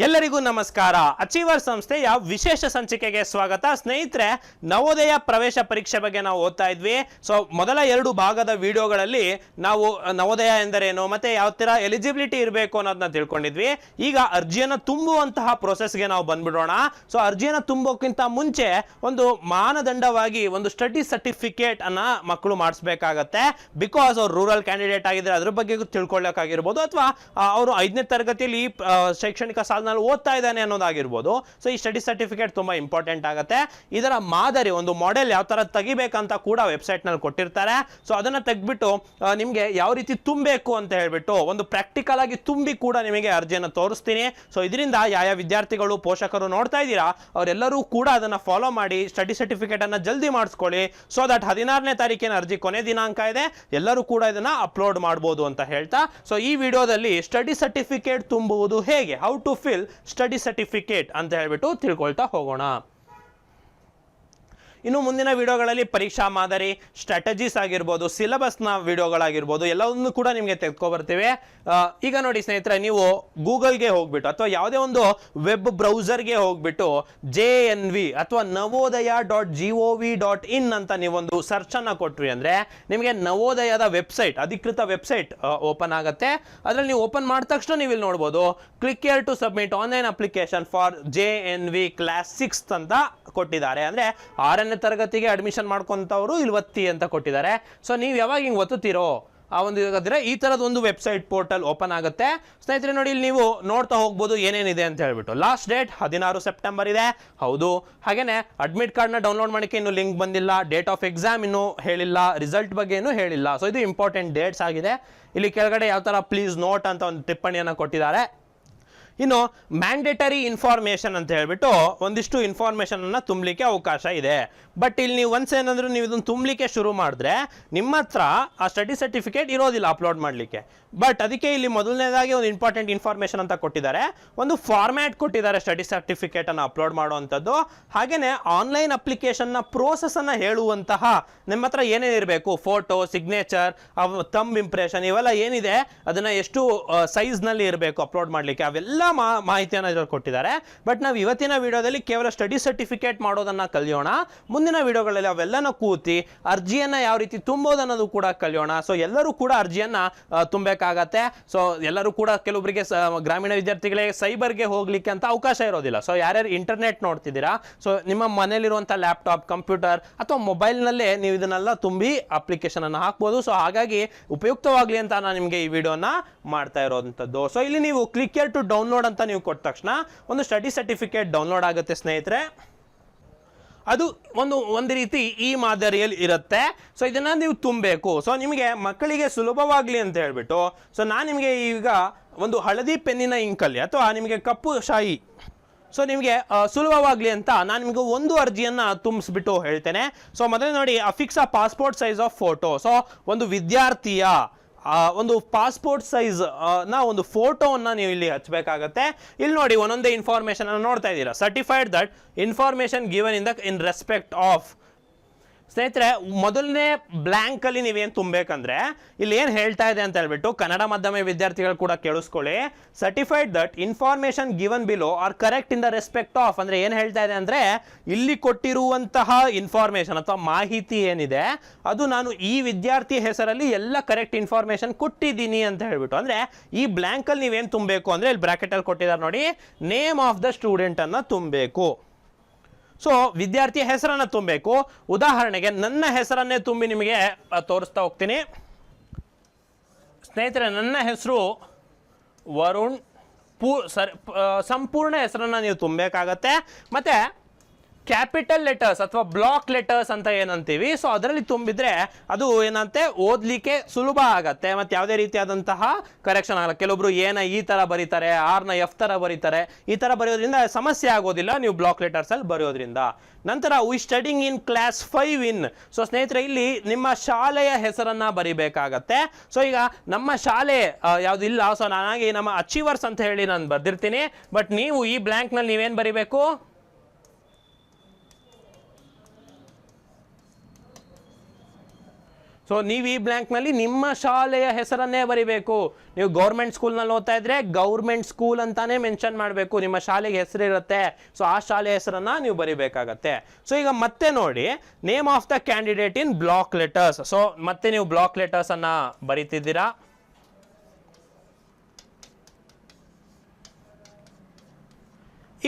ಎಲ್ಲರಿಗೂ ನಮಸ್ಕಾರ. ಅಚೀವರ್ ಸಂಸ್ಥೆಯ ವಿಶೇಷ ಸಂಚಿಕೆಗೆ ಸ್ವಾಗತ. ಸ್ನೇಹಿತರೆ ನವೋದಯ ಪ್ರವೇಶ ಪರೀಕ್ಷೆ ಬಗ್ಗೆ ನಾವು ಓದ್ತಾ ಇದ್ವಿ. ಸೊ ಮೊದಲ ಎರಡು ಭಾಗದ ವಿಡಿಯೋಗಳಲ್ಲಿ ನಾವು ನವೋದಯ ಎಂದರೇನು ಮತ್ತೆ ಯಾವ ತರ ಎಲಿಜಿಬಿಲಿಟಿ ಇರಬೇಕು ಅನ್ನೋದನ್ನ ತಿಳ್ಕೊಂಡಿದ್ವಿ. ಈಗ ಅರ್ಜಿಯನ್ನು ತುಂಬುವಂತಹ ಪ್ರೊಸೆಸ್ಗೆ ನಾವು ಬಂದ್ಬಿಡೋಣ. ಸೊ ಅರ್ಜಿಯನ್ನು ತುಂಬೋಕ್ಕಿಂತ ಮುಂಚೆ ಒಂದು ಮಾನದಂಡವಾಗಿ ಒಂದು ಸ್ಟಡಿ ಸರ್ಟಿಫಿಕೇಟ್ ಅನ್ನ ಮಕ್ಕಳು ಮಾಡಿಸ್ಬೇಕಾಗತ್ತೆ. ಬಿಕಾಸ್ ಅವ್ರು ರೂರಲ್ ಕ್ಯಾಂಡಿಡೇಟ್ ಆಗಿದ್ರೆ ಅದ್ರ ಬಗ್ಗೆ ತಿಳ್ಕೊಳ್ಳೋಕ್ಕಾಗಿರ್ಬೋದು ಅಥವಾ ಅವರು ಐದನೇ ತರಗತಿಯಲ್ಲಿ ಶೈಕ್ಷಣಿಕ ಆ, ಶೈಕ್ಷಣಿಕ ಓದ್ತಾ ಇದ್ದಾನೆ ಅನ್ನೋದಾಗಿರ್ಬೋದು. ಸೊ ಈ ಸ್ಟಡಿ ಸರ್ಟಿಫಿಕೇಟ್ ತುಂಬಾ ಇಂಪಾರ್ಟೆಂಟ್ ಆಗುತ್ತೆ. ಇದರ ಮಾದರಿ, ಒಂದು ಮಾಡೆಲ್ ಯಾವ ತರ ತೆಗಿಬೇಕಂತ ಕೂಡ ವೆಬ್ಸೈಟ್ನಲ್ಲಿ ಕೊಟ್ಟಿರ್ತಾರೆ. ಸೊ ಅದನ್ನ ತೆಗೆದ್ಬಿಟ್ಟು ನಿಮಗೆ ಯಾವ ರೀತಿ ತುಂಬಬೇಕು ಅಂತ ಹೇಳ್ಬಿಟ್ಟು, ಒಂದು ಪ್ರಾಕ್ಟಿಕಲ್ ಆಗಿ ತುಂಬಿ ಕೂಡ ನಿಮಗೆ ಅರ್ಜಿಯನ್ನು ತೋರಿಸ್ತೀನಿ. ಸೊ ಇದರಿಂದ ಯಾವ ಯಾವ ವಿದ್ಯಾರ್ಥಿಗಳು, ಪೋಷಕರು ನೋಡ್ತಾ ಇದ್ದೀರಾ, ಅವರೆಲ್ಲರೂ ಕೂಡ ಅದನ್ನ ಫಾಲೋ ಮಾಡಿ ಸ್ಟಡಿ ಸರ್ಟಿಫಿಕೇಟ್ ಅನ್ನ ಜಲ್ದಿ ಮಾಡಿಸ್ಕೊಳ್ಳಿ. ಸೊ ದಟ್ ಹದಿನಾರನೇ ತಾರೀಕಿನ ಅರ್ಜಿ, ಕೊನೆ ದಿನಾಂಕ ಇದೆ. ಎಲ್ಲರೂ ಕೂಡ ಇದನ್ನ ಅಪ್ಲೋಡ್ ಮಾಡ್ಬೋದು ಅಂತ ಹೇಳ್ತಾ. ಸೊ ಈ ವಿಡಿಯೋದಲ್ಲಿ ಸ್ಟಡಿ ಸರ್ಟಿಫಿಕೇಟ್ ತುಂಬುವುದು ಹೇಗೆ? How to fill study certificate ಅಂತ ಹೇಳ್ಬಿಟ್ಟು ತಿಳ್ಕೊಳ್ತಾ ಹೋಗೋಣ. ಇನ್ನು ಮುಂದಿನ ವಿಡಿಯೋಗಳಲ್ಲಿ ಪರೀಕ್ಷಾ ಮಾದರಿ ಸ್ಟ್ರಾಟಜೀಸ್ ಆಗಿರ್ಬೋದು ಸಿಲೆಬಸ್ನ ವಿಡಿಯೋಗಳಾಗಿರ್ಬೋದು, ಎಲ್ಲವನ್ನು ಕೂಡ ನಿಮಗೆ ತೆಗೆದುಕೊಬರ್ತೇವೆ. ಈಗ ನೋಡಿ ಸ್ನೇಹಿತರೆ, ನೀವು ಗೂಗಲ್ಗೆ ಹೋಗ್ಬಿಟ್ಟು ಅಥವಾ ಯಾವುದೇ ಒಂದು ವೆಬ್ ಬ್ರೌಸರ್ಗೆ ಹೋಗ್ಬಿಟ್ಟು ಜೆ ಎನ್ ವಿ ಅಥವಾ Navodaya dot G O V dot in ಅಂತ ನೀವೊಂದು ಸರ್ಚನ್ನು ಕೊಟ್ರಿ ಅಂದರೆ ನಿಮಗೆ ನವೋದಯದ ವೆಬ್ಸೈಟ್, ಅಧಿಕೃತ ವೆಬ್ಸೈಟ್ ಓಪನ್ ಆಗುತ್ತೆ. ಅದರಲ್ಲಿ ನೀವು ಓಪನ್ ಮಾಡಿದ ತಕ್ಷಣ ನೀವು ಇಲ್ಲಿ ನೋಡ್ಬೋದು click here to submit online application for J N V class six ಅಂತ ಕೊಟ್ಟಿದ್ದಾರೆ. ಅಂದರೆ ಆರನೇ ತರಗತಿಗೆ ಅಡ್ಮಿಷನ್ ಮಾಡ್ಕೊಂತವ್ರು ಇಲ್ಲಿ ಒತ್ತಿ ಅಂತ ಕೊಟ್ಟಿದ್ದಾರೆ. ಸೊ ನೀವು ಯಾವಾಗ ಹಿಂಗೆ ಒತ್ತುತ್ತೀರೋ ಆ ಒಂದು ಇದಾಗಿದ್ರೆ ಈ ಥರದ ಒಂದು ವೆಬ್ಸೈಟ್ ಪೋರ್ಟಲ್ ಓಪನ್ ಆಗುತ್ತೆ. ಸ್ನೇಹಿತರೆ ನೋಡಿ, ಇಲ್ಲಿ ನೀವು ನೋಡ್ತಾ ಹೋಗ್ಬೋದು ಏನೇನಿದೆ ಅಂತ ಹೇಳ್ಬಿಟ್ಟು. ಲಾಸ್ಟ್ ಡೇಟ್ ಹದಿನಾರು ಸೆಪ್ಟೆಂಬರ್ ಇದೆ. ಹೌದು. ಹಾಗೇನೆ ಅಡ್ಮಿಟ್ ಕಾರ್ಡ್ನ ಡೌನ್ಲೋಡ್ ಮಾಡೋಕ್ಕೆ ಇನ್ನೂ ಲಿಂಕ್ ಬಂದಿಲ್ಲ. ಡೇಟ್ ಆಫ್ ಎಕ್ಸಾಮ್ ಇನ್ನೂ ಹೇಳಿಲ್ಲ. ರಿಸಲ್ಟ್ ಬಗ್ಗೆ ಏನೂ ಹೇಳಿಲ್ಲ. ಸೊ ಇದು ಇಂಪಾರ್ಟೆಂಟ್ ಡೇಟ್ಸ್ ಆಗಿದೆ. ಇಲ್ಲಿ ಕೆಳಗಡೆ ಯಾವ ಥರ ಪ್ಲೀಸ್ ನೋಟ್ ಅಂತ ಒಂದು ಟಿಪ್ಪಣಿಯನ್ನು ಕೊಟ್ಟಿದ್ದಾರೆ. ಇನ್ನು ಮ್ಯಾಂಡೇಟರಿ ಇನ್ಫಾರ್ಮೇಷನ್ ಅಂತ ಹೇಳಿಬಿಟ್ಟು ಒಂದಿಷ್ಟು ಇನ್ಫಾರ್ಮೇಷನ್ ಅನ್ನ ತುಂಬಲಿಕ್ಕೆ ಅವಕಾಶ ಇದೆ. ಬಟ್ ಇಲ್ಲಿ ನೀವು ಒನ್ಸ್ ಏನಂದ್ರೆ ನೀವು ಇದನ್ನು ತುಂಬಲಿಕ್ಕೆ ಶುರು ಮಾಡಿದ್ರೆ ನಿಮ್ಮ ಹತ್ರ ಆ ಸ್ಟಡಿ ಸರ್ಟಿಫಿಕೇಟ್ ಇರೋದಿಲ್ಲ ಅಪ್ಲೋಡ್ ಮಾಡಲಿಕ್ಕೆ. ಬಟ್ ಅದಕ್ಕೆ ಇಲ್ಲಿ ಮೊದಲನೇದಾಗಿ ಒಂದು ಇಂಪಾರ್ಟೆಂಟ್ ಇನ್ಫಾರ್ಮೇಷನ್ ಅಂತ ಕೊಟ್ಟಿದ್ದಾರೆ. ಒಂದು ಫಾರ್ಮ್ಯಾಟ್ ಕೊಟ್ಟಿದ್ದಾರೆ ಸ್ಟಡಿ ಸರ್ಟಿಫಿಕೇಟ್ ಅನ್ನು ಅಪ್ಲೋಡ್ ಮಾಡುವಂಥದ್ದು. ಹಾಗೆಯೇ ಆನ್ಲೈನ್ ಅಪ್ಲಿಕೇಶನ್ನ ಪ್ರೋಸೆಸನ್ನು ಹೇಳುವಂತಹ ನಿಮ್ಮ ಹತ್ರ ಏನೇನು ಇರಬೇಕು? ಫೋಟೋ ಸಿಗ್ನೇಚರ್ ತಮ್ ಇಂಪ್ರೆಷನ್ ಇವೆಲ್ಲ ಏನಿದೆ? ಅದನ್ನ ಎಷ್ಟು ಸೈಜ್ನಲ್ಲಿ ಇರಬೇಕು ಅಪ್ಲೋಡ್ ಮಾಡಲಿಕ್ಕೆ? ಅವೆಲ್ಲ ಮಾಹಿತಿಯನ್ನು ಇದರಲ್ಲಿ ಕೊಟ್ಟಿದ್ದಾರೆ. ಬಟ್ ನಾವು ಇವತ್ತಿನ ವಿಡಿಯೋದಲ್ಲಿ ಕೇವಲ ಸ್ಟಡಿ ಸರ್ಟಿಫಿಕೇಟ್ ಮಾಡೋದನ್ನ ಕಲಿಯೋಣ. ಮುಂದಿನ ವಿಡಿಯೋಗಳಲ್ಲಿ ಅವೆಲ್ಲನ ಕೂತಿ ಅರ್ಜಿಯನ್ನ ಯಾವ ರೀತಿ ತುಂಬೋದು ಅನ್ನೋದು ಕೂಡ ಕಲಿಯೋಣ. ಸೊ ಎಲ್ಲರೂ ಕೂಡ ಅರ್ಜಿಯನ್ನ ತುಂಬಬೇಕಾಗತ್ತೆ ಸೊ ಎಲ್ಲರೂ ಕೂಡ ಕೆಲವೊಬ್ಬರಿಗೆ ಗ್ರಾಮೀಣ ವಿದ್ಯಾರ್ಥಿಗಳಿಗೆ ಸೈಬರ್ಗೆ ಹೋಗ್ಲಿಕ್ಕೆ ಅಂತ ಅವಕಾಶ ಇರೋದಿಲ್ಲ. ಸೊ ಯಾರ್ಯಾರು ಇಂಟರ್ನೆಟ್ ನೋಡ್ತಿದ್ದೀರಾ ಸೊ ನಿಮ್ಮ ಮನೇಲಿರುವಂಥ ಲ್ಯಾಪ್ಟಾಪ್ ಕಂಪ್ಯೂಟರ್ ಅಥವಾ ಮೊಬೈಲ್ನಲ್ಲೇ ನೀವು ಇದನ್ನೆಲ್ಲ ತುಂಬಿ ಅಪ್ಲಿಕೇಶನ್ ಅನ್ನು ಹಾಕ್ಬೋದು. ಸೊ ಹಾಗಾಗಿ ಉಪಯುಕ್ತವಾಗಲಿ ಅಂತ ನಾನು ನಿಮಗೆ ಈ ವಿಡಿಯೋನ ಮಾಡ್ತಾ ಇರೋವಂಥದ್ದು ಸೊ ಇಲ್ಲಿ ನೀವು ಕ್ಲಿಕ್ ಟು ಟು ಡೌನ್ಲೋಡ್ ಅಂತ ನೀವು ಕೊಟ್ಟ ತಕ್ಷಣ ಒಂದು ಸ್ಟಡಿ ಸರ್ಟಿಫಿಕೇಟ್ ಡೌನ್ಲೋಡ್ ಆಗುತ್ತೆ ಸ್ನೇಹಿತರೆ. ಅದು ಒಂದು ಒಂದು ರೀತಿ ಈ ಮಾದರಿಯಲ್ಲಿ ಇರುತ್ತೆ. ಸೊ ಇದನ್ನು ನೀವು ತುಂಬಬೇಕು. ಸೊ ನಿಮಗೆ ಮಕ್ಕಳಿಗೆ ಸುಲಭವಾಗಲಿ ಅಂತ ಹೇಳಿಬಿಟ್ಟು ಸೊ ನಾನು ನಿಮಗೆ ಈಗ ಒಂದು ಹಳದಿ ಪೆನ್ನಿನ ಇಂಕಲ್ಲಿ ಅಥವಾ ನಿಮಗೆ ಕಪ್ಪು ಶಾಯಿ ಸೊ ನಿಮಗೆ ಸುಲಭವಾಗಲಿ ಅಂತ ನಾನು ನಿಮಗೆ ಒಂದು ಅರ್ಜಿಯನ್ನು ತುಂಬಿಸ್ಬಿಟ್ಟು ಹೇಳ್ತೇನೆ. ಸೊ ಮೊದಲೇ ನೋಡಿ affix a passport size of photo so ಒಂದು ವಿದ್ಯಾರ್ಥಿಯ ಒಂದು ಪಾಸ್ಪೋರ್ಟ್ ಸೈಜ್ನ ಒಂದು ಫೋಟೋವನ್ನು ನೀವು ಇಲ್ಲಿ ಹಚ್ಚಬೇಕಾಗತ್ತೆ ಇಲ್ಲಿ ನೋಡಿ ಒಂದೊಂದೇ ಇನ್ಫಾರ್ಮೇಷನ್ ನೋಡ್ತಾ ಇದ್ದೀರಾ. Certified that information given in the in respect of ಸ್ನೇಹಿತರೆ, ಮೊದಲನೇ ಬ್ಲ್ಯಾಂಕಲ್ಲಿ ನೀವೇನು ತುಂಬಬೇಕಂದ್ರೆ, ಇಲ್ಲಿ ಏನು ಹೇಳ್ತಾ ಇದೆ ಅಂತ ಹೇಳ್ಬಿಟ್ಟು ಕನ್ನಡ ಮಾಧ್ಯಮ ವಿದ್ಯಾರ್ಥಿಗಳು ಕೂಡ ಕೇಳಿಸ್ಕೊಳ್ಳಿ. Certified that information given below are correct in the respect of ಅಂದ್ರೆ ಏನು ಹೇಳ್ತಾ ಇದೆ ಅಂದ್ರೆ, ಇಲ್ಲಿ ಕೊಟ್ಟಿರುವಂತಹ ಇನ್ಫಾರ್ಮೇಷನ್ ಅಥವಾ ಮಾಹಿತಿ ಏನಿದೆ, ಅದು ನಾನು ಈ ವಿದ್ಯಾರ್ಥಿ ಹೆಸರಲ್ಲಿ ಎಲ್ಲ ಕರೆಕ್ಟ್ ಇನ್ಫಾರ್ಮೇಷನ್ ಕೊಟ್ಟಿದ್ದೀನಿ ಅಂತ ಹೇಳ್ಬಿಟ್ಟು. ಅಂದ್ರೆ ಈ ಬ್ಲ್ಯಾಂಕಲ್ಲಿ ನೀವೇನು ತುಂಬಬೇಕು ಅಂದ್ರೆ, ಇಲ್ಲಿ ಬ್ರಾಕೆಟ್ ಅಲ್ಲಿ ಕೊಟ್ಟಿದ್ದಾರೆ ನೋಡಿ ನೇಮ್ ಆಫ್ ದ ಸ್ಟೂಡೆಂಟ್ ಅನ್ನ ತುಂಬಬೇಕು. ಸೊ ವಿದ್ಯಾರ್ಥಿಯ ಹೆಸರನ್ನು ತುಂಬಬೇಕು. ಉದಾಹರಣೆಗೆ, ನನ್ನ ಹೆಸರನ್ನೇ ತುಂಬಿ ನಿಮಗೆ ತೋರಿಸ್ತಾ ಹೋಗ್ತೀನಿ. ಸ್ನೇಹಿತರೆ, ನನ್ನ ಹೆಸರು ವರುಣ್ ಪೂ, ಸರ್ ಸಂಪೂರ್ಣ ಹೆಸರನ್ನು ನೀವು ತುಂಬಬೇಕಾಗತ್ತೆ. ಮತ್ತು ಕ್ಯಾಪಿಟಲ್ ಲೆಟರ್ಸ್ ಅಥವಾ ಬ್ಲಾಕ್ ಲೆಟರ್ಸ್ ಅಂತ ಏನಂತೀವಿ. ಸೊ ಅದರಲ್ಲಿ ತುಂಬಿದ್ರೆ ಅದು ಏನಂತೆ? ಓದಲಿಕ್ಕೆ ಸುಲಭ ಆಗತ್ತೆ. ಮತ್ತು ಯಾವುದೇ ರೀತಿಯಾದಂತಹ ಕರೆಕ್ಷನ್ ಆಗಲ್ಲ. ಕೆಲವೊಬ್ರು ಏನ ಈ ಥರ ಬರೀತಾರೆ ಆರ್ನ ಎಫ್ ಥರ ಬರೀತಾರೆ. ಈ ಥರ ಬರೆಯೋದ್ರಿಂದ ಸಮಸ್ಯೆ ಆಗೋದಿಲ್ಲ ನೀವು ಬ್ಲಾಕ್ ಲೆಟರ್ಸಲ್ಲಿ ಬರೆಯೋದ್ರಿಂದ. ನಂತರ we studying in class five in so ಸ್ನೇಹಿತರೆ, ಇಲ್ಲಿ ನಿಮ್ಮ ಶಾಲೆಯ ಹೆಸರನ್ನ ಬರಿಬೇಕಾಗತ್ತೆ. ಸೊ ಈಗ ನಮ್ಮ ಶಾಲೆ ಯಾವುದಿಲ್ಲ ಸೊ ನಾನಾಗಿ ನಮ್ಮ ಅಚೀವರ್ಸ್ ಅಂತ ಹೇಳಿ ನಾನು ಬರ್ದಿರ್ತೀನಿ. ಬಟ್ ನೀವು ಈ ಬ್ಲ್ಯಾಂಕ್ನಲ್ಲಿ ನೀವೇನು ಬರಿಬೇಕು? ಸೊ ನೀವು ಈ ಬ್ಲ್ಯಾಂಕ್ನಲ್ಲಿ ನಿಮ್ಮ ಶಾಲೆಯ ಹೆಸರನ್ನೇ ಬರಿಬೇಕು. ನೀವು ಗೌರ್ಮೆಂಟ್ ಸ್ಕೂಲ್ನಲ್ಲಿ ಓದ್ತಾ ಇದ್ರೆ ಗೌರ್ಮೆಂಟ್ ಸ್ಕೂಲ್ ಅಂತಾನೆ ಮೆನ್ಷನ್ ಮಾಡಬೇಕು. ನಿಮ್ಮ ಶಾಲೆಗೆ ಹೆಸರಿರುತ್ತೆ ಸೊ ಆ ಶಾಲೆಯ ಹೆಸರನ್ನ ನೀವು ಬರಿಬೇಕಾಗತ್ತೆ. ಸೊ ಈಗ ಮತ್ತೆ ನೋಡಿ name of the candidate in block letters so ಮತ್ತೆ ನೀವು ಬ್ಲಾಕ್ ಲೆಟರ್ಸ್ ಅನ್ನ ಬರಿತಿದ್ದೀರಾ?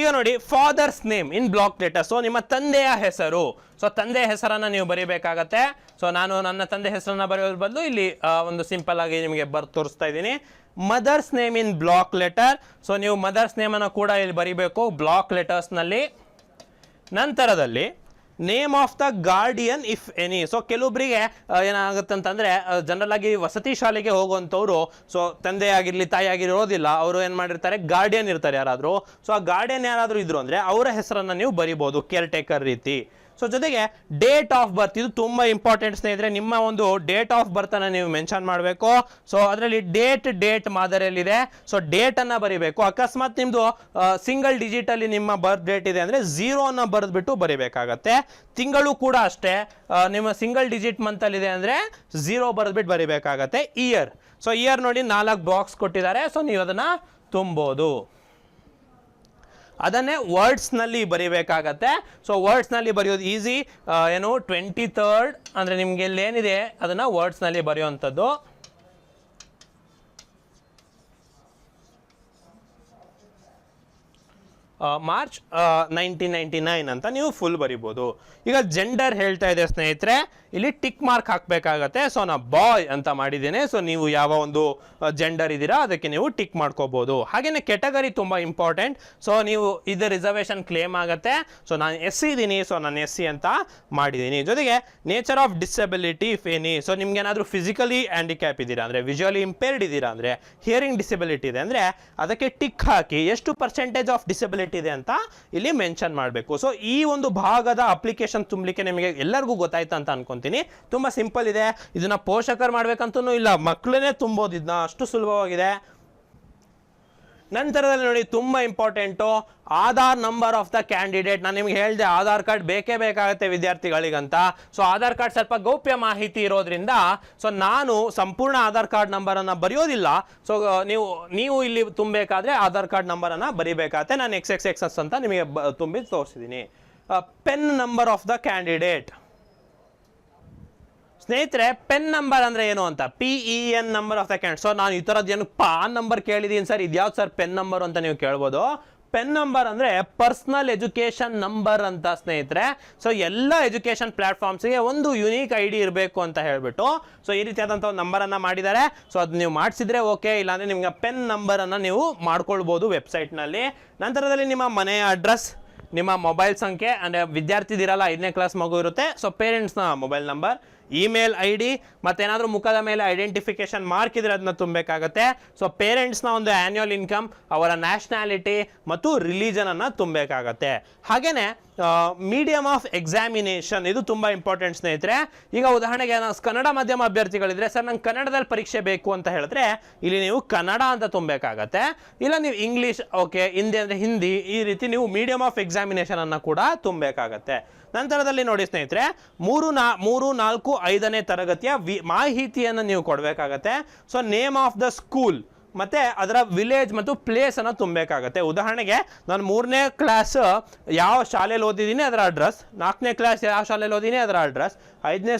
ಈಗ ನೋಡಿ father's name in block letter so ನಿಮ್ಮ ತಂದೆಯ ಹೆಸರು. ಸೊ ತಂದೆಯ ಹೆಸರನ್ನ ನೀವು ಬರಿಬೇಕಾಗತ್ತೆ. ಸೊ ನಾನು ನನ್ನ ತಂದೆ ಹೆಸರನ್ನ ಬರೆಯೋದ್ರ ಬದಲು ಇಲ್ಲಿ ಒಂದು ಸಿಂಪಲ್ ಆಗಿ ನಿಮಗೆ ಬರ್, ತೋರಿಸ್ತಾ ಇದ್ದೀನಿ. Mother's name in block letter so ನೀವು ಮದರ್ಸ್ ನೇಮನ್ನು ಕೂಡ ಇಲ್ಲಿ ಬರಿಬೇಕು ಬ್ಲಾಕ್ ಲೆಟರ್ಸ್ನಲ್ಲಿ ನಂತರದಲ್ಲಿ name of the guardian if any so ಕೆಲವೊಬ್ಬರಿಗೆ ಏನಾಗುತ್ತೆ ಅಂತಂದ್ರೆ ಜನರಲ್ ಆಗಿ ವಸತಿ ಶಾಲೆಗೆ ಹೋಗುವಂಥವ್ರು ಸೊ ತಂದೆ ಆಗಿರಲಿ ತಾಯಿ ಆಗಿರೋದಿಲ್ಲ ಅವರು ಏನು ಮಾಡಿರ್ತಾರೆ ಗಾರ್ಡಿಯನ್ ಇರ್ತಾರೆ ಯಾರಾದರೂ. ಸೊ ಆ ಗಾರ್ಡಿಯನ್ ಯಾರಾದರೂ ಇದ್ರು ಅಂದ್ರೆ, ಅವರ ಹೆಸರನ್ನ ನೀವು ಬರಿಬೋದು ಕೇರ್ ಟೇಕರ್ ರೀತಿ. ಸೊ ಜೊತೆಗೆ ಡೇಟ್ ಆಫ್ ಬರ್ತ್ ಇದು ತುಂಬಾ ಇಂಪಾರ್ಟೆಂಟ್ ಸ್ನೇಹಿತರೆ, ನಿಮ್ಮ ಒಂದು ಡೇಟ್ ಆಫ್ ಬರ್ತನ್ನು ನೀವು ಮೆನ್ಷನ್ ಮಾಡಬೇಕು. ಸೊ ಅದರಲ್ಲಿ ಡೇಟ್ ಡೇಟ್ ಮಾದರಿಯಲ್ಲಿದೆ. ಸೊ ಡೇಟ್ ಅನ್ನ ಬರಿಬೇಕು. ಅಕಸ್ಮಾತ್ ನಿಮ್ಮದು ಸಿಂಗಲ್ ಡಿಜಿಟ್ ಅಲ್ಲಿ ನಿಮ್ಮ ಬರ್ತ್ ಡೇಟ್ ಇದೆ ಅಂದ್ರೆ ಅನ್ನ ಬರೆದ್ಬಿಟ್ಟು ಬರೀಬೇಕಾಗತ್ತೆ. ತಿಂಗಳು ಕೂಡ ಅಷ್ಟೇ. ನಿಮ್ಮ ಸಿಂಗಲ್ ಡಿಜಿಟ್ ಮಂತ್ ಅಲ್ಲಿ ಇದೆ ಅಂದ್ರೆ ಝೀರೋ ಬರೆದ್ಬಿಟ್ಟು ಬರೀಬೇಕಾಗತ್ತೆ. ಇಯರ್ ಸೊ ಇಯರ್ ನೋಡಿ ನಾಲ್ಕು ಬಾಕ್ಸ್ ಕೊಟ್ಟಿದ್ದಾರೆ. ಸೊ ನೀವು ಅದನ್ನ ತುಂಬೋದು. ಅದನ್ನೇ ವರ್ಡ್ಸ್ನಲ್ಲಿ ಬರಿಬೇಕಾಗತ್ತೆ. ಸೊ ವರ್ಡ್ಸ್ನಲ್ಲಿ ಬರೆಯೋದು ಈಸಿ ಏನು ಟ್ವೆಂಟಿ ತರ್ಡ್ ಅಂದರೆ ನಿಮಗೆ ಏನಿದೆ? ಅದನ್ನು ವರ್ಡ್ಸ್ನಲ್ಲಿ ಬರೆಯುವಂಥದ್ದು. ಮಾರ್ಚ್ ನೈನ್ಟೀನ್ ನೈಂಟಿ ನೈನ್ ಅಂತ ನೀವು ಫುಲ್ ಬರಿಬೋದು. ಈಗ ಜೆಂಡರ್ ಹೇಳ್ತಾ ಇದೆ ಸ್ನೇಹಿತರೆ, ಇಲ್ಲಿ ಟಿಕ್ ಮಾರ್ಕ್ ಹಾಕಬೇಕಾಗತ್ತೆ. ಸೊ ನಾ ಬಾಯ್ ಅಂತ ಮಾಡಿದ್ದೇನೆ. ಸೊ ನೀವು ಯಾವ ಒಂದು ಜೆಂಡರ್ ಇದ್ದೀರಾ, ಅದಕ್ಕೆ ನೀವು ಟಿಕ್ ಮಾಡ್ಕೋಬೋದು. ಹಾಗೆಯೇ ಕೆಟಗರಿ ತುಂಬ ಇಂಪಾರ್ಟೆಂಟ್ ಸೊ ನೀವು ಇದು ರಿಸರ್ವೇಷನ್ ಕ್ಲೇಮ್ ಆಗುತ್ತೆ. ಸೊ ನಾನು ಎಸ್ ಸಿ ಇದ್ದೀನಿ ಸೊ ನಾನು ಎಸ್ ಸಿ ಅಂತ ಮಾಡಿದ್ದೀನಿ. ಜೊತೆಗೆ nature of disability if any so ನಿಮ್ಗೆ ಏನಾದರೂ ಫಿಸಿಕಲಿ ಹ್ಯಾಂಡಿಕ್ಯಾಪ್ ಇದ್ದೀರಾ ಅಂದರೆ ವಿಜುವಲಿ ಇಂಪೇರ್ಡ್ ಇದ್ದೀರಾ ಅಂದರೆ ಹಿಯರಿಂಗ್ ಡಿಸಬಿಲಿಟಿ ಇದೆ ಅಂದರೆ, ಅದಕ್ಕೆ ಟಿಕ್ ಹಾಕಿ, ಎಷ್ಟು ಪರ್ಸೆಂಟೇಜ್ ಆಫ್ ಡಿಸಬಿಲಿಟಿ ಇದೆ ಅಂತ ಇಲ್ಲಿ ಮೆನ್ಷನ್ ಮಾಡಬೇಕು. ಸೊ ಈ ಒಂದು ಭಾಗದ ಅಪ್ಲಿಕೇಶನ್ ತುಂಬಲಿಕ್ಕೆ ನಿಮಗೆ ಎಲ್ಲರಿಗೂ ಗೊತ್ತಾಯ್ತು ಅಂತ ಅನ್ಕೊಂತೀನಿ. ತುಂಬ ಸಿಂಪಲ್ ಇದೆ. ಇದನ್ನ ಪೋಷಕರು ಮಾಡಬೇಕಂತೂ ಇಲ್ಲ. ಮಕ್ಕಳನ್ನೇ ತುಂಬೋದು. ಇದನ್ನ ಅಷ್ಟು ಸುಲಭವಾಗಿದೆ. ನಂತರದಲ್ಲಿ ನೋಡಿ ತುಂಬ important Aadhaar number of the candidate. ನಾನು ನಿಮ್ಗೆ ಹೇಳಿದೆ ಆಧಾರ್ ಕಾರ್ಡ್ ಬೇಕೇ ಬೇಕಾಗುತ್ತೆ ವಿದ್ಯಾರ್ಥಿಗಳಿಗಂತ. ಸೊ ಆಧಾರ್ ಕಾರ್ಡ್ ಸ್ವಲ್ಪ ಗೌಪ್ಯ ಮಾಹಿತಿ ಇರೋದ್ರಿಂದ ಸೊ ನಾನು ಸಂಪೂರ್ಣ ಆಧಾರ್ ಕಾರ್ಡ್ ನಂಬರನ್ನು ಬರೆಯೋದಿಲ್ಲ. ಸೊ ನೀವು ನೀವು ಇಲ್ಲಿ ತುಂಬಬೇಕಾದ್ರೆ ಆಧಾರ್ ಕಾರ್ಡ್ ನಂಬರನ್ನು ಬರಿಬೇಕಾಗತ್ತೆ. ನಾನು ಎಕ್ಸ್ ಎಕ್ಸ್ ಎಕ್ಸ್ ಅಂತ ನಿಮಗೆ ತುಂಬಿ ತೋರಿಸಿದ್ದೀನಿ. PEN number of the candidate. ಸ್ನೇಹಿತರೆ ಪೆನ್ ನಂಬರ್ ಅಂದ್ರೆ ಏನು ಅಂತ? P E N number of second so ನಾನು ಈ ಥರದ್ದು ಏನು ಪಾನ್ ನಂಬರ್ ಕೇಳಿದ್ದೀನಿ ಸರ್. ಇದ್ಯಾವ್ದು ಸರ್ ಪೆನ್ ನಂಬರ್ ಅಂತ ನೀವು ಕೇಳ್ಬೋದು? ಪೆನ್ ನಂಬರ್ ಅಂದ್ರೆ ಪರ್ಸನಲ್ ಎಜುಕೇಶನ್ ನಂಬರ್ ಅಂತ ಸ್ನೇಹಿತರೆ. ಸೊ ಎಲ್ಲ ಎಜುಕೇಶನ್ ಪ್ಲಾಟ್ಫಾರ್ಮ್ಸ್ಗೆ ಒಂದು ಯುನೀಕ್ ಐ ಡಿ ಇರಬೇಕು ಅಂತ ಹೇಳಿಬಿಟ್ಟು ಸೊ ಈ ರೀತಿಯಾದಂಥ ಒಂದು ನಂಬರನ್ನು ಮಾಡಿದ್ದಾರೆ. ಸೊ ಅದು ನೀವು ಮಾಡಿಸಿದ್ರೆ ಓಕೆ ಇಲ್ಲಾಂದರೆ ನಿಮಗೆ ಪೆನ್ ನಂಬರನ್ನು ನೀವು ಮಾಡ್ಕೊಳ್ಬೋದು ವೆಬ್ಸೈಟ್ನಲ್ಲಿ ನಂತರದಲ್ಲಿ ನಿಮ್ಮ ಮನೆಯ ಅಡ್ರೆಸ್ ನಿಮ್ಮ ಮೊಬೈಲ್ ಸಂಖ್ಯೆ, ಅಂದರೆ ವಿದ್ಯಾರ್ಥಿ ಇದಿರಲ್ಲ ಐದನೇ ಕ್ಲಾಸ್ ಮಗು ಇರುತ್ತೆ. So ಪೇರೆಂಟ್ಸ್ನ mobile number email I D ಮತ್ತೇನಾದರೂ ಮುಖದ ಮೇಲೆ ಐಡೆಂಟಿಫಿಕೇಶನ್ ಮಾರ್ಕ್ ಇದ್ರೆ ಅದನ್ನ ತುಂಬಬೇಕಾಗತ್ತೆ. ಸೊ ಪೇರೆಂಟ್ಸ್ನ ಒಂದು ಆ್ಯನ್ಯುವಲ್ ಇನ್ಕಮ್ ಅವರ ನ್ಯಾಷನಾಲಿಟಿ ಮತ್ತು ರಿಲಿಜನನ್ನು ತುಂಬಬೇಕಾಗತ್ತೆ. ಹಾಗೆಯೇ ಮೀಡಿಯಮ್ ಆಫ್ ಎಕ್ಸಾಮಿನೇಷನ್ ಇದು ತುಂಬ ಇಂಪಾರ್ಟೆಂಟ್ ಸ್ನೇಹಿತರೆ. ಈಗ ಉದಾಹರಣೆಗೆ ನಾನು ಕನ್ನಡ ಮಾಧ್ಯಮ ಅಭ್ಯರ್ಥಿಗಳಿದ್ರೆ, ಸರ್, ನಂಗೆ ಕನ್ನಡದಲ್ಲಿ ಪರೀಕ್ಷೆ ಬೇಕು ಅಂತ ಹೇಳಿದ್ರೆ, ಇಲ್ಲಿ ನೀವು ಕನ್ನಡ ಅಂತ ತುಂಬಬೇಕಾಗತ್ತೆ. ಇಲ್ಲ ನೀವು ಇಂಗ್ಲೀಷ್ ಓಕೆ ಹಿಂದಿ ಅಂದರೆ ಹಿಂದಿ, ಈ ರೀತಿ ನೀವು ಮೀಡಿಯಮ್ ಆಫ್ ಎಕ್ಸಾಮಿನೇಷನ್ ಅನ್ನು ಕೂಡ ತುಂಬಬೇಕಾಗತ್ತೆ. ನಂತರದಲ್ಲಿ ನೋಡಿ ಸ್ನೇಹಿತರೆ, ಮೂರು ನಾ, ಮೂರು, ನಾಲ್ಕು, ಐದನೇ ತರಗತಿಯ ವಿ, ಮಾಹಿತಿಯನ್ನು ನೀವು ಕೊಡಬೇಕಾಗತ್ತೆ. So name of the school ಮತ್ತೆ ಅದರ ವಿಲೇಜ್ ಮತ್ತು ಪ್ಲೇಸ್ ಅನ್ನು ತುಂಬಬೇಕಾಗತ್ತೆ. ಉದಾಹರಣೆಗೆ, ನಾನು ಮೂರನೇ ಕ್ಲಾಸ್ ಯಾವ ಶಾಲೆಯಲ್ಲಿ ಓದಿದ್ದೀನಿ ಅದರ ಅಡ್ರೆಸ್ ನಾಲ್ಕನೇ ಕ್ಲಾಸ್ ಯಾವ ಶಾಲೆಯಲ್ಲಿ ಓದಿದ್ದೀನಿ ಅದರ ಅಡ್ರೆಸ್ ಐದನೇ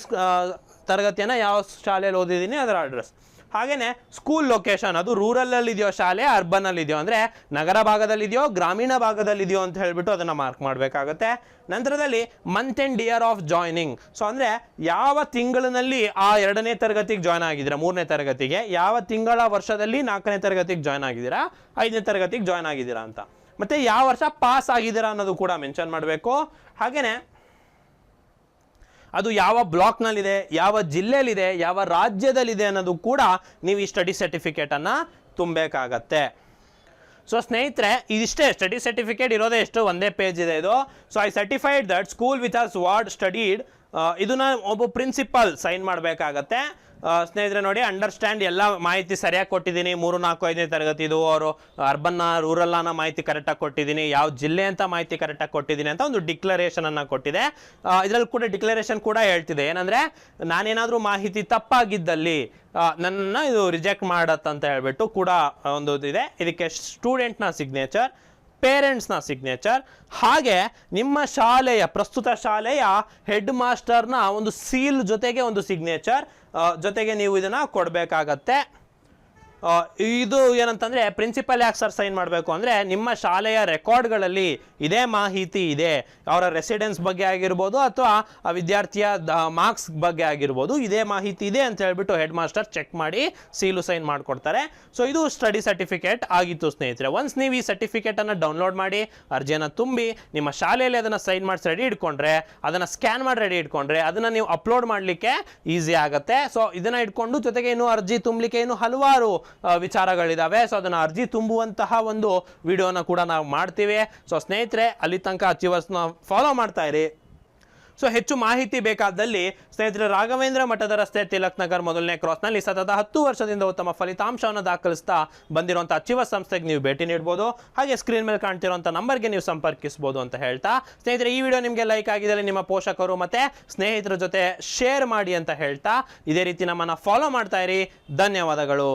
ತರಗತಿಯನ್ನು ಯಾವ ಶಾಲೆಯಲ್ಲಿ ಓದಿದ್ದೀನಿ ಅದರ ಅಡ್ರೆಸ್ ಹಾಗೇನೆ ಸ್ಕೂಲ್ ಲೊಕೇಶನ್ ಅದು ರೂರಲ್ ಇದೆಯೋ ಶಾಲೆ ಅರ್ಬನ್ ಅಲ್ಲಿ ಇದೆಯೋ ಅಂದ್ರೆ ನಗರ ಭಾಗದಲ್ಲಿದೆಯೋ, ಗ್ರಾಮೀಣ ಭಾಗದಲ್ಲಿದೆಯೋ ಅಂತ ಹೇಳ್ಬಿಟ್ಟು ಅದನ್ನ ಮಾರ್ಕ್ ಮಾಡಬೇಕಾಗುತ್ತೆ. ನಂತರದಲ್ಲಿ month and year of joining so ಅಂದ್ರೆ ಯಾವ ತಿಂಗಳಿನಲ್ಲಿ ಆ ಎರಡನೇ ತರಗತಿಗೆ ಜಾಯ್ನ್ ಆಗಿದ್ದೀರಾ? ಮೂರನೇ ತರಗತಿಗೆ. ಯಾವ ತಿಂಗಳ ವರ್ಷದಲ್ಲಿ ನಾಲ್ಕನೇ ತರಗತಿಗೆ ಜಾಯ್ನ್ ಆಗಿದ್ದೀರಾ? ಐದನೇ ತರಗತಿಗೆ ಜಾಯ್ನ್ ಆಗಿದ್ದೀರಾ ಅಂತ. ಮತ್ತೆ ಯಾವ ವರ್ಷ ಪಾಸ್ ಆಗಿದ್ದೀರಾ ಅನ್ನೋದು ಕೂಡ ಮೆನ್ಷನ್ ಮಾಡಬೇಕು. ಹಾಗೇನೆ ಅದು ಯಾವ ಬ್ಲಾಕ್ನಲ್ಲಿದೆ, ಯಾವ ಜಿಲ್ಲೆಯಲ್ಲಿದೆ, ಯಾವ ರಾಜ್ಯದಲ್ಲಿದೆ ಅನ್ನೋದು ಕೂಡ ನೀವು ಈ ಸ್ಟಡಿ ಸರ್ಟಿಫಿಕೇಟನ್ನು ತುಂಬಬೇಕಾಗತ್ತೆ. ಸೊ ಸ್ನೇಹಿತರೆ, ಇದಿಷ್ಟೇ, ಸ್ಟಡಿ ಸರ್ಟಿಫಿಕೇಟ್ ಇರೋದೇ ಎಷ್ಟು? ಒಂದೇ ಪೇಜ್ ಇದೆ ಇದು. So I certified that school with us ward studied ಇದನ್ನ ಒಬ್ಬ ಪ್ರಿನ್ಸಿಪಾಲ್ ಸೈನ್ ಮಾಡಬೇಕಾಗತ್ತೆ. ಸ್ನೇಹಿತರೆ ನೋಡಿ ಅಂಡರ್ಸ್ಟ್ಯಾಂಡ್ ಎಲ್ಲ ಮಾಹಿತಿ ಸರಿಯಾಗಿ ಕೊಟ್ಟಿದ್ದೀನಿ. ಮೂರು, ನಾಲ್ಕು, ಐದನೇ ತರಗತಿದು ಅವರು ಅರ್ಬನ್ನ ರೂರಲ್ ಅನ್ನೋ ಮಾಹಿತಿ ಕರೆಕ್ಟಾಗಿ ಕೊಟ್ಟಿದ್ದೀನಿ. ಯಾವ ಜಿಲ್ಲೆ ಅಂತ ಮಾಹಿತಿ ಕರೆಕ್ಟಾಗಿ ಕೊಟ್ಟಿದ್ದೀನಿ ಅಂತ ಒಂದು ಡಿಕ್ಲರೇಷನ್ ಅನ್ನು ಕೊಟ್ಟಿದೆ. ಇದರಲ್ಲಿ ಕೂಡ ಡಿಕ್ಲರೇಷನ್ ಕೂಡ ಹೇಳ್ತಿದೆ. ಏನಂದ್ರೆ, ನಾನೇನಾದರೂ ಮಾಹಿತಿ ತಪ್ಪಾಗಿದ್ದಲ್ಲಿ ನನ್ನನ್ನು ಇದು ರಿಜೆಕ್ಟ್ ಮಾಡತ್ತಂತ ಹೇಳ್ಬಿಟ್ಟು ಕೂಡ ಒಂದು ಇದೆ ಇದಕ್ಕೆ ಸ್ಟೂಡೆಂಟ್ನ ಸಿಗ್ನೇಚರ್ ಪೇರೆಂಟ್ಸ್ನ ಸಿಗ್ನೇಚರ್ ಹಾಗೆ ನಿಮ್ಮ ಶಾಲೆಯ, ಪ್ರಸ್ತುತ ಶಾಲೆಯ ಹೆಡ್ ಮಾಸ್ಟರ್ನ ಒಂದು ಸೀಲ್ ಜೊತೆಗೆ ಒಂದು ಸಿಗ್ನೇಚರ್ ಜೊತೆಗೆ ನೀವು ಇದನ್ನ ಕೊಡಬೇಕಾಗತ್ತೆ. ಇದು ಏನಂತಂದ್ರೆ ಪ್ರಿನ್ಸಿಪಲ್ ಯಾಕೆ ಸರ್ ಸೈನ್ ಮಾಡಬೇಕು ಅಂದ್ರೆ ನಿಮ್ಮ ಶಾಲೆಯ ರೆಕಾರ್ಡ್ಗಳಲ್ಲಿ ಇದೇ ಮಾಹಿತಿ ಇದೆ. ಅವರ ರೆಸಿಡೆನ್ಸ್ ಬಗ್ಗೆ ಆಗಿರ್ಬೋದು ಅಥವಾ ಆ ವಿದ್ಯಾರ್ಥಿಯ ಮಾರ್ಕ್ಸ್ ಬಗ್ಗೆ ಆಗಿರ್ಬೋದು ಇದೇ ಮಾಹಿತಿ ಇದೆ ಅಂತ ಹೇಳ್ಬಿಟ್ಟು ಹೆಡ್ ಮಾಸ್ಟರ್ ಚೆಕ್ ಮಾಡಿ ಸೀಲು ಸೈನ್ ಮಾಡಿಕೊಡ್ತಾರೆ. ಸೊ ಇದು ಸ್ಟಡಿ ಸರ್ಟಿಫಿಕೇಟ್ ಆಗಿತ್ತು ಸ್ನೇಹಿತರೆ. ಒನ್ಸ್ ನೀವು ಈ ಸರ್ಟಿಫಿಕೇಟ್ ಅನ್ನ ಡೌನ್ಲೋಡ್ ಮಾಡಿ, ಅರ್ಜಿಯನ್ನು ತುಂಬಿ, ನಿಮ್ಮ ಶಾಲೆಯಲ್ಲಿ ಅದನ್ನ ಸೈನ್ ಮಾಡಿಸಿ ರೆಡಿ ಇಟ್ಕೊಂಡ್ರೆ, ಅದನ್ನ ಸ್ಕ್ಯಾನ್ ಮಾಡಿ ರೆಡಿ ಇಟ್ಕೊಂಡ್ರೆ, ಅದನ್ನ ನೀವು ಅಪ್ಲೋಡ್ ಮಾಡಲಿಕ್ಕೆ ಈಸಿ ಆಗುತ್ತೆ. ಸೊ ಇದನ್ನ ಇಟ್ಕೊಂಡು ಜೊತೆಗೆ ಇನ್ನೂ ಅರ್ಜಿ ತುಂಬಲಿಕ್ಕೆ ಇನ್ನು ಹಲವಾರು ಆ, ವಿಚಾರಗಳಿದಾವೆ. ಸೊ ಅದನ್ನ ಅರ್ಜಿ ತುಂಬುವಂತಹ ಒಂದು ವಿಡಿಯೋನ ಕೂಡ ನಾವು ಮಾಡ್ತೀವಿ. ಸೊ ಸ್ನೇಹಿತರೆ ಅಲ್ಲಿ ತನಕ ಅಚೀವರ್ಸ್ನ ಫಾಲೋ ಮಾಡ್ತಾ ಇರಿ. ಸೊ ಹೆಚ್ಚು ಮಾಹಿತಿ ಬೇಕಾದಲ್ಲಿ ಸ್ನೇಹಿತರೆ ರಾಘವೇಂದ್ರ ಮಠದ ರಸ್ತೆ ತಿಲಕ್ ನಗರ್ ಮೊದಲನೇ ಕ್ರಾಸ್ನಲ್ಲಿ ಸತತ ಹತ್ತು ವರ್ಷದಿಂದ ಉತ್ತಮ ಫಲಿತಾಂಶವನ್ನು ದಾಖಲಿಸ್ತಾ ಬಂದಿರುವಂಥ ಅಚಿವ ಸಂಸ್ಥೆಗೆ ನೀವು ಭೇಟಿ ನೀಡ್ಬೋದು. ಹಾಗೆ ಸ್ಕ್ರೀನ್ ಮೇಲೆ ಕಾಣ್ತಿರುವಂಥ ನಂಬರ್ಗೆ ನೀವು ಸಂಪರ್ಕಿಸ್ಬೋದು ಅಂತ ಹೇಳ್ತಾ. ಸ್ನೇಹಿತರೆ ಈ ವಿಡಿಯೋ ನಿಮಗೆ ಲೈಕ್ ಆಗಿದ್ದಲ್ಲಿ ನಿಮ್ಮ ಪೋಷಕರು ಮತ್ತೆ ಸ್ನೇಹಿತರ ಜೊತೆ ಶೇರ್ ಮಾಡಿ ಅಂತ ಹೇಳ್ತಾ. ಇದೇ ರೀತಿ ನಮ್ಮನ್ನು ಫಾಲೋ ಮಾಡ್ತಾ ಇರಿ. ಧನ್ಯವಾದಗಳು.